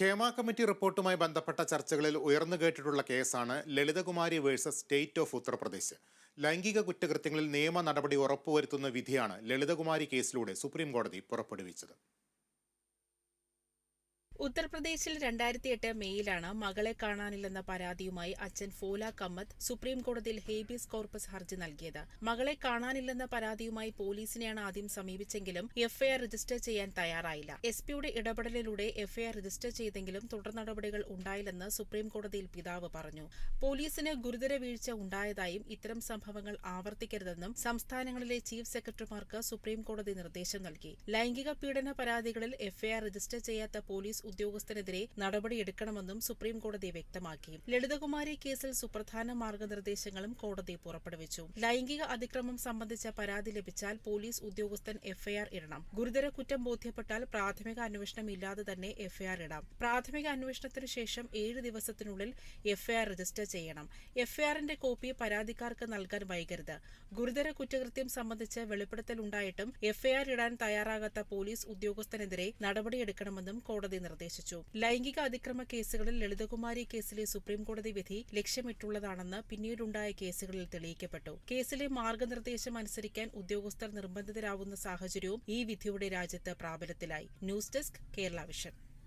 ഖേമ committee റിപ്പോർട്ടുമായി ബന്ധപ്പെട്ട ചർച്ചകളിൽ ഉയർന്നു കേട്ടിട്ടുള്ള കേസാണ് Lalita Kumari versus state of Uttar Pradesh. ലൈംഗിക കുറ്റകൃത്യങ്ങളിൽ നിയമ നടപടി ഉറപ്പുവരുത്തുന്ന വിധിയാണ് ലളിതകുമാരി കേസിലൂടെ സുപ്രീം കോടതി പുറപ്പെടുവിച്ചത്. ഉത്തർപ്രദേശിൽ രണ്ടായിരത്തി എട്ട് മെയ്യിലാണ് മകളെ കാണാനില്ലെന്ന പരാതിയുമായി അച്ഛൻ ഫോല കമ്മത്ത് സുപ്രീം കോടതിയിൽ ഹേബിയസ് കോർപ്പസ് ഹർജി നൽകിയത്. മകളെ കാണാനില്ലെന്ന പരാതിയുമായി പോലീസിനെയാണ് ആദ്യം സമീപിച്ചെങ്കിലും എഫ്ഐആർ രജിസ്റ്റർ ചെയ്യാൻ തയ്യാറായില്ല. എസ് പിയുടെ ഇടപെടലിലൂടെ എഫ്ഐആർ രജിസ്റ്റർ ചെയ്തെങ്കിലും തുടർ നടപടികൾ ഉണ്ടായില്ലെന്ന് സുപ്രീം കോടതിയിൽ പിതാവ് പറഞ്ഞു. പോലീസിന് ഗുരുതര വീഴ്ച ഉണ്ടായതായും ഇത്തരം സംഭവങ്ങൾ ആവർത്തിക്കരുതെന്നും സംസ്ഥാനങ്ങളിലെ ചീഫ് സെക്രട്ടറിമാർക്ക് സുപ്രീം കോടതി നിർദ്ദേശം നൽകി. ലൈംഗിക പീഡന പരാതികളിൽ എഫ്ഐആർ രജിസ്റ്റർ ചെയ്യാത്ത പോലീസ് ഉദ്യോഗസ്ഥനെതിരെ നടപടിയെടുക്കണമെന്നും സുപ്രീം കോടതി വ്യക്തമാക്കി. ലളിതകുമാരി കേസിൽ സുപ്രധാന മാർഗനിർദ്ദേശങ്ങളും കോടതി പുറപ്പെടുവിച്ചു. ലൈംഗിക അതിക്രമം സംബന്ധിച്ച പരാതി ലഭിച്ചാൽ പോലീസ് ഉദ്യോഗസ്ഥൻ എഫ്ഐആർ ഇടണം. ഗുരുതര കുറ്റം ബോധ്യപ്പെട്ടാൽ പ്രാഥമിക അന്വേഷണം ഇല്ലാതെ തന്നെ എഫ്ഐആർ ഇടാം. പ്രാഥമിക അന്വേഷണത്തിന് ശേഷം ഏഴ് ദിവസത്തിനുള്ളിൽ എഫ്ഐആർ രജിസ്റ്റർ ചെയ്യണം. എഫ്ഐആറിന്റെ കോപ്പി പരാതിക്കാർക്ക് നൽകാൻ വൈകരുത്. ഗുരുതര കുറ്റകൃത്യം സംബന്ധിച്ച് വെളിപ്പെടുത്തൽ ഉണ്ടായിട്ടും എഫ്ഐആർ ഇടാൻ തയ്യാറാകാത്ത പോലീസ് ഉദ്യോഗസ്ഥനെതിരെ നടപടിയെടുക്കണമെന്നും കോടതി നിർദ്ദേശിച്ചു. ലൈംഗിക അതിക്രമ കേസുകളിൽ ലളിതകുമാരി കേസിലെ സുപ്രീംകോടതി വിധി ലക്ഷ്യമിട്ടുള്ളതാണെന്ന് പിന്നീടുണ്ടായ കേസുകളിൽ തെളിയിക്കപ്പെട്ടു. കേസിലെ മാർഗനിർദ്ദേശം അനുസരിക്കാൻ ഉദ്യോഗസ്ഥർ നിർബന്ധിതരാവുന്ന സാഹചര്യവും ഈ വിധിയുടെ രാജ്യത്ത് പ്രാബല്യത്തിലായി. News desk Kerala Vision.